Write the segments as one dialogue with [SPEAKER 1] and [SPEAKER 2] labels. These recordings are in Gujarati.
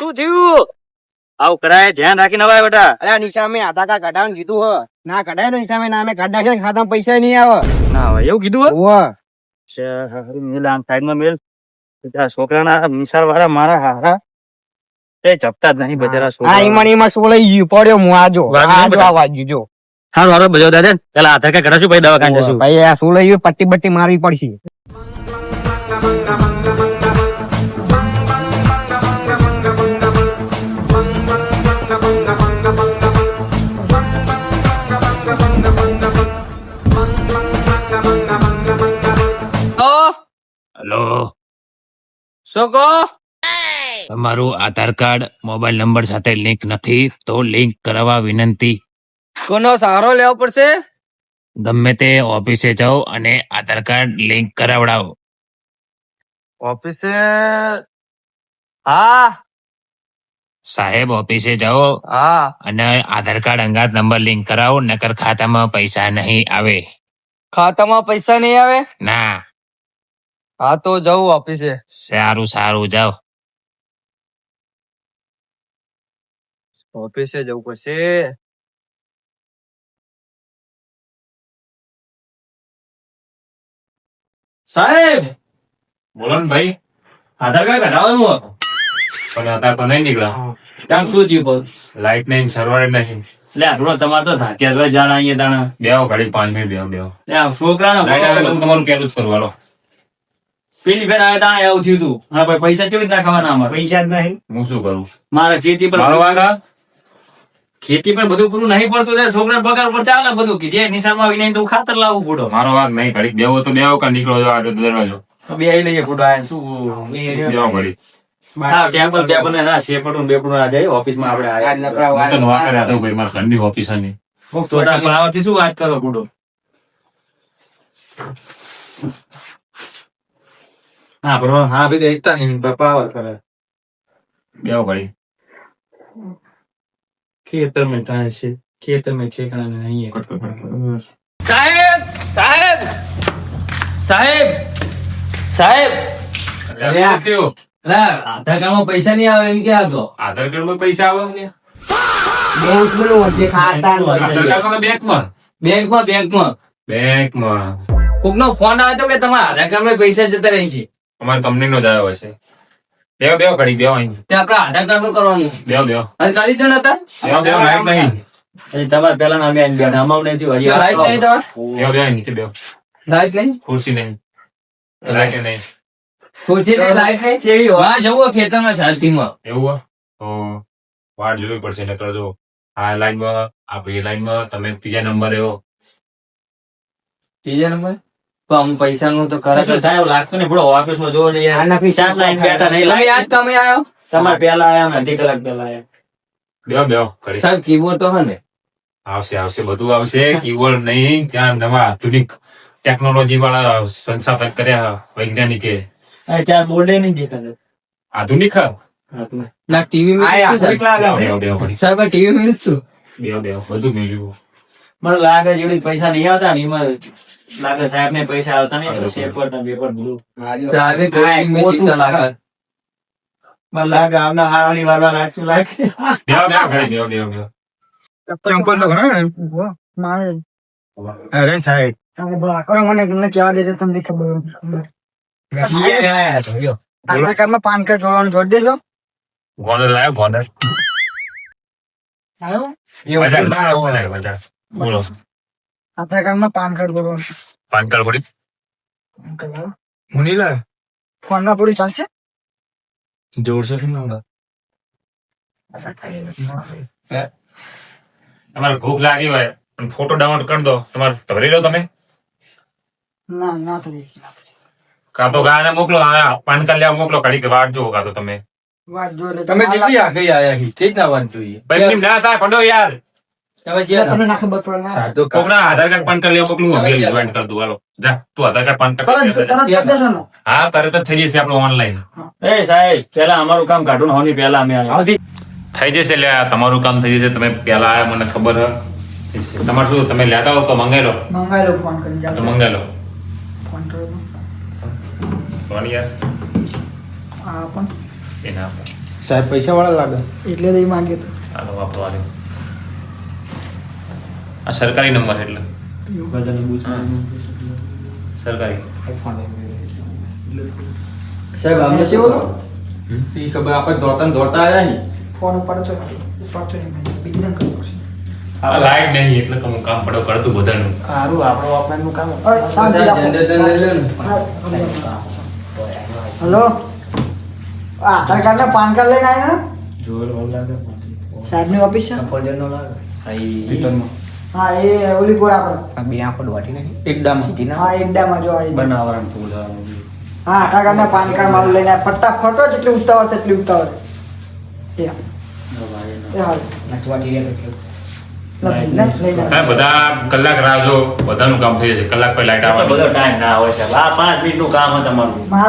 [SPEAKER 1] શું થયું? આવું કરાય ધ્યાન રાખીને અવાય બેટા.
[SPEAKER 2] અરે નિશા મેં આધાર કાર્ડ કઢાવવાનું કીધું હ. ના કઢાય તો નિશા મેં નામે કાર્ડ નાખે ખાતા પૈસા નહીં આવે.
[SPEAKER 1] ના હોય એવું કીધું હે? મેલ આમ સાઈડમાં મેલ. છોકરાના મિસાલ વાળા મારા હારા. એ જપતા જ નહીં બજારા છોકરા
[SPEAKER 2] ઈમાં ને ઈમાં સોલાઈ ગયું? પડ્યો હું આજો આજો
[SPEAKER 1] આવા
[SPEAKER 2] આ વાગ્યું જો
[SPEAKER 1] હારું હારું બજાવ દાદા પેલા આધાર કાર્ડ કરાવશું પછી દવાખાને જશું.
[SPEAKER 2] ભાઈ આ શું લઈ પટ્ટી બટ્ટી મારવી પડશે.
[SPEAKER 3] હેલો
[SPEAKER 2] શું કહો?
[SPEAKER 3] તમારું આધાર કાર્ડ મોબાઈલ નંબર સાથે લિંક નથી તો લિંક કરાવવા વિનંતી.
[SPEAKER 2] કોનો સહારો લેવો પડશે?
[SPEAKER 3] ગમે તે ઓફિસે જાઓ અને આધાર કાર્ડ લિંક કરાવડાવો.
[SPEAKER 2] ઓફિસે? હા.
[SPEAKER 3] સાહેબ ઓફિસે જાઓ
[SPEAKER 2] હા.
[SPEAKER 3] અને આધાર કાર્ડ અંગાત નંબર લિંક કરાવો નકર ખાતામાં પૈસા નહીં આવે.
[SPEAKER 2] ખાતામાં પૈસા નહીં આવે?
[SPEAKER 3] ના.
[SPEAKER 2] હા તો જવું ઓફિસે.
[SPEAKER 3] સારું સારું જાઓ.
[SPEAKER 2] ઓફિસે જવું પડશે.
[SPEAKER 1] સાહેબ!
[SPEAKER 3] બોલો ને ભાઈ.
[SPEAKER 1] આધાર કાર્ડ કઢાવવાનું
[SPEAKER 3] પણ આધાર તો નહીં નીકળ્યા.
[SPEAKER 1] કામ શું થયું પણ
[SPEAKER 3] લાઈટ નહીં સર્વર નહીં.
[SPEAKER 1] લે આપણો તમારે તો થાક્યા જ જાણ અહીંયા તાણે.
[SPEAKER 3] બેહો ઘડી પાંચ મિનિટ બેહો બેહો. એટલે હું તમારું પેલું જ કરું હાલો
[SPEAKER 1] પેલી બેન આવે તાણે આવું થયું તું. હા ભાઈ પૈસા કેવી રીતના ખાવાના અમારે
[SPEAKER 2] પૈસા જ નહીં.
[SPEAKER 3] હું શું કરું?
[SPEAKER 1] મારે ખેતી પર
[SPEAKER 3] મારો
[SPEAKER 1] ખેતી પર બધું પૂરું નહીં પડતું એટલે છોકરા પગાર પર ચાલે બધું કે જે નિશાળમાં આવીને તો ખાતર લાવવું પડો
[SPEAKER 3] મારો વાંક નહીં ઘડી બેવો તો બેવો કા નીકળો જો આડો દરવાજો.
[SPEAKER 1] તો બે આવી લઈએ ફોટો આયા શું
[SPEAKER 3] બેવો ઘડી
[SPEAKER 1] હા ટેબલ ટેબલ ને ના શેપડું બેપડું આ જાય ઓફિસમાં આપણે
[SPEAKER 3] કર્યા ભાઈ મારા
[SPEAKER 1] તો તાર આવવાથી શું વાત કરો ફોટો હા bro, habis dari tang yang bapak awal kara.
[SPEAKER 3] બેહો ભાઈ
[SPEAKER 1] ખેતર મેં ટાણે છે ખેતર મેં ઠેકાણા ને અહીંયા
[SPEAKER 3] કટ કટ કટ.
[SPEAKER 2] સાહેબ સાહેબ સાહેબ સાહેબ
[SPEAKER 3] અરે આ કયો? અલા,
[SPEAKER 2] આધાર કાર્ડ પૈસા નહીં આવે એમ કે આ તો
[SPEAKER 3] આધાર કાર્ડમાં પૈસા આવે છે
[SPEAKER 2] બેંક
[SPEAKER 3] આધાર કાર્ડમાં બેંકમાં
[SPEAKER 2] બેંકમાં બેંકમાં કોક નો ફોન આવે તો કે તમારે આધાર કાર્ડમાં પૈસા જતા રહી છે
[SPEAKER 3] અમારી કંપનીનો જ આવ્યો હશે. બે બે ઘડી બેહો અહીં.
[SPEAKER 2] તે આપણે આધાર કાર્ડનું કરવાનું.
[SPEAKER 3] બે બેહો.
[SPEAKER 2] અને કરી દો નતા હતા?
[SPEAKER 3] બેહો બેહો લાઈટ નહીં.
[SPEAKER 1] એ તમારે પેલા નામે આવીને બેઠા. અમારું નહીં થયું હજી
[SPEAKER 2] લાઈટ નહીં તમારે
[SPEAKER 3] બેહો અહીં નીચે બેહો.
[SPEAKER 2] લાઈટ નહીં?
[SPEAKER 3] ખુરશી નહીં. લાઈટ નહીં.
[SPEAKER 2] ખુરશી નહીં લાઈટ નહીં? ચેવી વાહ જવું ખેતરમાં શાંતિમાં
[SPEAKER 3] એવું હો? તો વાડ જોવી પડશે નકર જો આ લાઈનમાં આ બે લાઈનમાં તમે ત્રીજા નંબર એવો
[SPEAKER 2] ત્રીજા નંબર? આમ પૈસા નું તો
[SPEAKER 1] થાય લાગતું જોવો ને યાર ચાર લાઈન બેઠા નહીં.
[SPEAKER 2] તમે આવ્યો
[SPEAKER 1] તમારે પેલા આયા અમે અડધી કલાક પેલા આયા.
[SPEAKER 2] સાહેબ કીબોર્ડ તો હે ને?
[SPEAKER 3] આવશે આવશે બધું આવશે. કીબોર્ડ નહીં નવા આધુનિક ટેકનોલોજી વાળા સંસાધન કર્યા વૈજ્ઞાનિકે.
[SPEAKER 1] આ ચાર બોર્ડે નહીં દેખાતો.
[SPEAKER 3] આધુનિક?
[SPEAKER 2] ના ટીવી માં સાહેબ? ટીવી માં શું?
[SPEAKER 3] બધું મેળવ્યું.
[SPEAKER 1] મને લાગે જેવડી પૈસા નહીં આવતા ને એમાં લાગે સાહેબ ને પૈસા આવતા નહીં તો ને પેપર બ્લુ
[SPEAKER 2] સાહેબ કોઈ મેં લાગે.
[SPEAKER 1] મને લાગે આમના હારાની વારવા લાગશું લાગે.
[SPEAKER 4] ચંપલ તો ઘણા ને? અરે સાહેબ. મને તમને કેવા દેજો તમને ખબર આધાર કાર્ડમાં પાન કાર્ડ જોડવાનું જોડી દેજો.
[SPEAKER 3] ગોંડલ લાયો ગોંડલ. બોલો.
[SPEAKER 4] આધાર કાર્ડમાં પાન કાર્ડ જોડવાનું
[SPEAKER 3] પાન કાર્ડ પડી
[SPEAKER 4] લાવ્યો ફોન ના પૂરી ચાલશે?
[SPEAKER 1] જોડશો શું
[SPEAKER 3] તમારે ભૂખ લાગી હોય ફોટો ડાઉનલોડ કરી દો. તમારે ભરી લો તમે.
[SPEAKER 4] ના ના થઈ
[SPEAKER 3] કાં તો ગાને મોકલો આ પાન કાર્ડ લેવા મોકલો ઘડીક વાટ જો કાં તો તમે.
[SPEAKER 4] વાટ જો
[SPEAKER 5] તમે જેટલી આગળ આયા છી તે જ ના વાત જોઈએ
[SPEAKER 3] ના થાય પડો યાર.
[SPEAKER 4] તમને ના ખબર પડે
[SPEAKER 3] કોકના આધાર કાર્ડ પાન કાર્ડ લેવા મોકલું હું મેલ જોઈન્ટ કરી હાલો જા તું આધાર કાર્ડ પાન
[SPEAKER 4] તરત તરત કરી દેશો ને
[SPEAKER 3] હા તરત થઈ જશે આપણું ઓનલાઈન
[SPEAKER 1] એ સાહેબ પેલા અમારું કામ કાઢો હોની પેલા અમે આવ્યા
[SPEAKER 3] થઈ જશે એટલે તમારું કામ થઈ જશે તમે પેલા આયા મને ખબર હ તમારે શું તમે લેતા હો તો મંગાઈ લો
[SPEAKER 4] મંગાઈ લો ફોન કરી
[SPEAKER 3] તો મંગાઈ લો
[SPEAKER 4] ફોન કરો
[SPEAKER 3] કોણ યાર
[SPEAKER 4] હા પણ
[SPEAKER 3] એના
[SPEAKER 4] સાહેબ પૈસા વાળા લાગે
[SPEAKER 6] એટલે દઈ માંગ્યો તો
[SPEAKER 3] હાલો વાપરવા દે આ સરકારી નંબર એટલે. સરકારી.
[SPEAKER 2] સાહેબ આમ
[SPEAKER 6] શું બોલો
[SPEAKER 5] ઈ ખબર આપણે દોડતા ને દોડતા આયા નહીં
[SPEAKER 6] ફોન ઉપાડતો ઉપાડતો નહીં મેં. બીજી ના કરવું પડશે.
[SPEAKER 3] લાઈટ નહીં એટલે કે હું કામ પડો કરતું બધાનું.
[SPEAKER 1] સારું આપણું ઓફલાઈનનું કામ.
[SPEAKER 6] હલો? આધાર કાર્ડ ને પાન કાર્ડ લઈને આવ્યા ને
[SPEAKER 1] જોર લાગે
[SPEAKER 6] સાહેબની ઓફિસ છે?
[SPEAKER 4] રિટર્નમાં.
[SPEAKER 6] હા એ ઓલી કોર આપણે.
[SPEAKER 4] એકડામાં
[SPEAKER 6] હા એકડામાં જો આવી
[SPEAKER 1] બનાવવાનું ફૂલ
[SPEAKER 6] હા ને પાન કાર્ડ મારું લઈને. ફટાફટ જેટલી ઉતાવળ છે એટલી ઉતાવળ. એ એ હાલ લખી ને લઈને
[SPEAKER 3] બધા કલાક રાહ જો બધાનું કામ થઈ જશે. કલાક પછી લાઈટ
[SPEAKER 1] બધો ટાઈમ ના હોય છે આ પાંચ મિનિટનું કામ છે. તમારું.
[SPEAKER 3] આ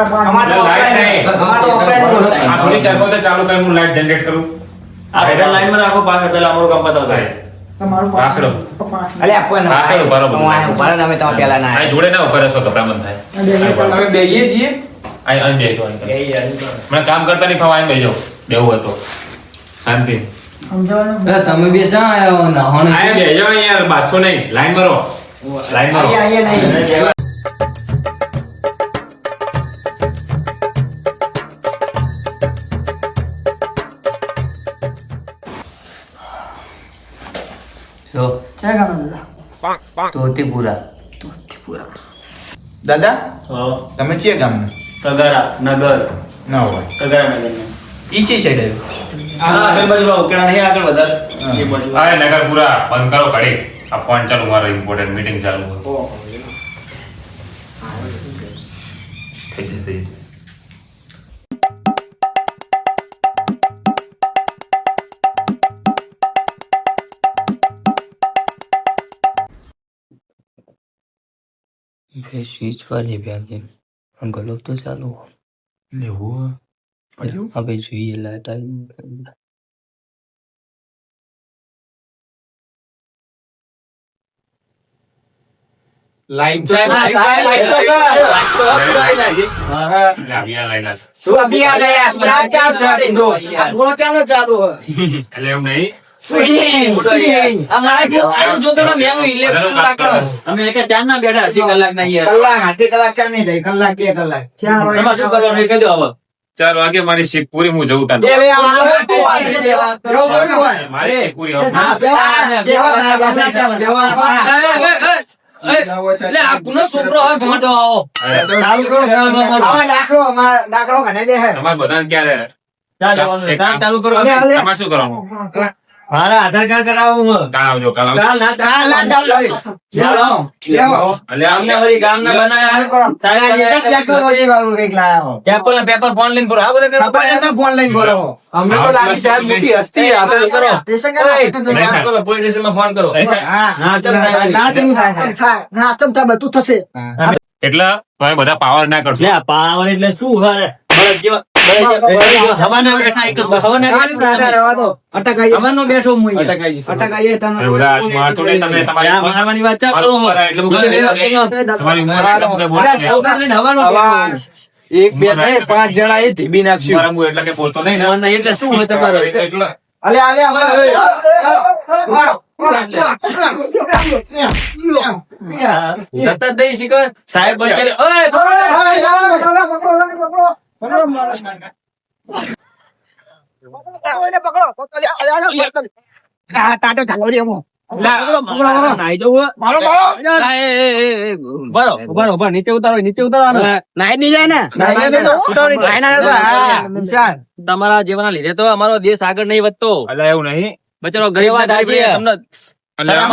[SPEAKER 3] ચાલુ કરી હું લાઈટ જનરેટ કરું.
[SPEAKER 1] આ બધા લાઈનમાં રાખો પાછળ પેલા અમારું કામ બતાવતા
[SPEAKER 3] કામ કરતા નહીં ફાવા બેસજો બેવું હતો શાંતિ.
[SPEAKER 2] તમે બે ચા આવ્યા નાહોને
[SPEAKER 3] આયા બેસજો યાર બાછો નહીં. લાઈન મારો લાઈન મારો
[SPEAKER 7] જો
[SPEAKER 6] ક્યાં ગામ દાદા?
[SPEAKER 7] તોતીપુરા.
[SPEAKER 6] તોતીપુરા.
[SPEAKER 5] દાદા
[SPEAKER 1] હા.
[SPEAKER 5] તમે ચિયા ગામ
[SPEAKER 1] તગારા નગર.
[SPEAKER 5] ન હોય.
[SPEAKER 1] તગારા નગર
[SPEAKER 5] ઈ ચી સાઈડ આવ્યું?
[SPEAKER 1] હા આગળ બાજુ વાળો ઉકેલા નહીં આગળ વધારે. એ બાજુ
[SPEAKER 3] આય નગરપુરા બંધ કરો ઘડી. આ ફોન ચાલુ મારો ઇમ્પોર્ટન્ટ મીટિંગ ચાલુ છે. થઈ જશે, થઈ જશે.
[SPEAKER 7] 可以去车里边给让狗狗
[SPEAKER 4] 蹲
[SPEAKER 7] 下路。牛啊！
[SPEAKER 5] 哎
[SPEAKER 2] 呦，
[SPEAKER 5] 它
[SPEAKER 2] 被
[SPEAKER 5] 举起来
[SPEAKER 3] 带一盆的。Lành
[SPEAKER 2] chơi mà sai lành tôi cơ lành tôi đây này đi
[SPEAKER 3] làm bia này
[SPEAKER 2] là xuống bia đây là đã trang ra đỉnh rồi ăn uống trang ra đủ anh em đấy
[SPEAKER 1] અમે એક ચાર ના બેઠા અડધી કલાક ના
[SPEAKER 2] કલાક આધી કલાક ચા નહીં થઈ કલાક બે કલાક.
[SPEAKER 6] ચાર
[SPEAKER 1] શું કરવાનું? કહી દો હવે.
[SPEAKER 3] ચાર વાગે મારી શીખ પૂરી હું જવું તાન. મારી શિફ્ટ પૂરી તમારે બધાને ક્યારે
[SPEAKER 1] ચાલ કરો.
[SPEAKER 3] તમારે શું કરવાનું?
[SPEAKER 1] મારા આધાર કાર્ડ કરાવો છે.
[SPEAKER 3] કાલ આવજો કાલ આવજો.
[SPEAKER 1] કાલ ના
[SPEAKER 2] હા, ના, ચાલો.
[SPEAKER 1] ચાલો.
[SPEAKER 2] બેવો.
[SPEAKER 3] એટલે આમ
[SPEAKER 1] અમને વળી ગામ ના બનાયા
[SPEAKER 2] આ લેટેસ્ટ ટેકનોલોજી વાળું કંઈક લાયા હો.
[SPEAKER 1] પેપર ને પેપર ફોન લઈને કરો આ બધા
[SPEAKER 2] ફોન લઈને ભરો.
[SPEAKER 5] અમને તો લાગી સાહેબ મોટી હસ્તી આ તો કરો
[SPEAKER 1] પોલીસ સ્ટેશનમાં ફોન કરો.
[SPEAKER 2] હા.
[SPEAKER 1] ના, થાય.
[SPEAKER 2] ના તમ થાય
[SPEAKER 6] બધું થશે.
[SPEAKER 3] એટલે તમે બધા પાવર ના કરશો.
[SPEAKER 1] પાવર એટલે શું? હરે? એક
[SPEAKER 5] બે પાંચ જણા એ ધીબી
[SPEAKER 3] મારા એટલે બોલતો નહીં
[SPEAKER 1] એટલે શું હોય તમારે સતત દઈ શીખો સાહેબ નીચે ઉતારો નીચે ઉતારવાનો.
[SPEAKER 7] નાઈ ની? જાય ને. તમારા જેવાના લીધે તો અમારો દેશ આગળ નહીં વધતો.
[SPEAKER 3] એવું નહીં.
[SPEAKER 7] બચારો ગરીબ. તમને
[SPEAKER 3] એટલે
[SPEAKER 6] હવે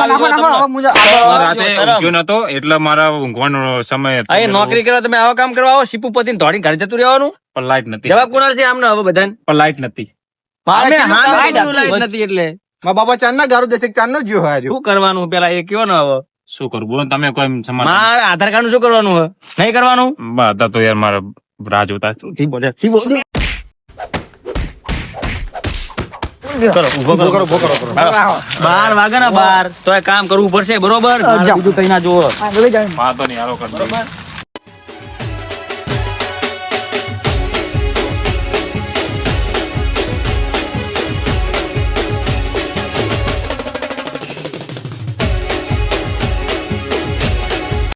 [SPEAKER 3] મારા ઊંઘવાનો સમય હતો.
[SPEAKER 7] નોકરી કરવા તમે આવા કામ કરવા આવો શીપુ પતિ દોડીને ઘરે જતું રહેવાનું?
[SPEAKER 3] પણ લાઈટ નથી.
[SPEAKER 7] જવાબ કોના છે આમને હવે બધાને?
[SPEAKER 3] પણ લાઈટ નથી.
[SPEAKER 7] મારે
[SPEAKER 2] અમે
[SPEAKER 7] શીનું
[SPEAKER 2] હા
[SPEAKER 7] કામ
[SPEAKER 2] લાઈટ
[SPEAKER 7] નથી એટલે.
[SPEAKER 5] મારા બાપા ચાર ના ગારું દેશે ચાર નો જીવ હાર્યો
[SPEAKER 7] શું કરવાનું પેલા એ કયો ને હવે?
[SPEAKER 3] શું કરવું બોલો તમે કોઈ સમાધાન
[SPEAKER 7] મારે આધાર કાર્ડનું શું કરવાનું હોય નહીં કરવાનું?
[SPEAKER 3] બધા તો યાર મારા રાહ જોતા શું થી કરો ઊભો કરો ઊભો કરો
[SPEAKER 7] બાર વાગે ને બાર. તો એ કામ કરવું પડશે બરોબર? બીજું કઈ ના જોવો.
[SPEAKER 6] આગળ જાય
[SPEAKER 3] કરી.